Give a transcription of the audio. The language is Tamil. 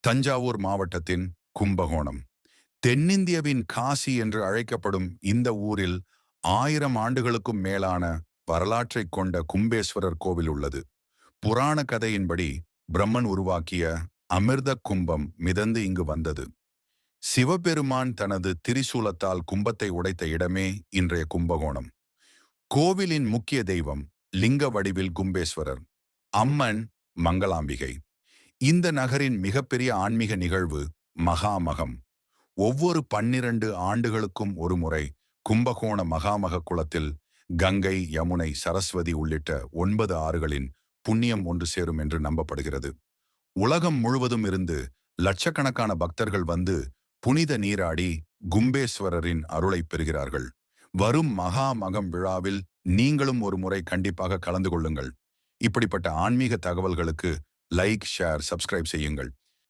தஞ்சாவூர் மாவட்டத்தின் கும்பகோணம். தென்னிந்தியவின் காசி என்று அழைக்கப்படும் இந்த ஊரில் ஆயிரம் ஆண்டுகளுக்கும் மேலான வரலாற்றைக் கொண்ட கும்பேஸ்வரர் கோவில் உள்ளது. புராண கதையின்படி பிரம்மன் உருவாக்கிய அமிர்த கும்பம் மிதந்து இங்கு வந்தது. சிவபெருமான் தனது திரிசூலத்தால் கும்பத்தை உடைத்த இடமே இன்றைய கும்பகோணம். கோவிலின் முக்கிய தெய்வம் லிங்க வடிவில் கும்பேஸ்வரர். அம்மன் மங்களாம்பிகை. இந்த நகரின் மிகப்பெரிய ஆன்மீக நிகழ்வு மகாமகம். ஒவ்வொரு பன்னிரண்டு ஆண்டுகளுக்கும் ஒருமுறை கும்பகோண மகாமக குளத்தில் கங்கை யமுனை சரஸ்வதி உள்ளிட்ட ஒன்பது ஆறுகளின் புண்ணியம் ஒன்று சேரும் என்று நம்பப்படுகிறது. உலகம் முழுவதும் இருந்து லட்சக்கணக்கான பக்தர்கள் வந்து புனித நீராடி கும்பேஸ்வரரின் அருளை பெறுகிறார்கள். வரும் மகாமகம் விழாவில் நீங்களும் ஒரு முறை கண்டிப்பாக கலந்து கொள்ளுங்கள். இப்படிப்பட்ட ஆன்மீக தகவல்களுக்கு லைக் ஷேர் சப்ஸ்கிரைப் செய்யுங்கள்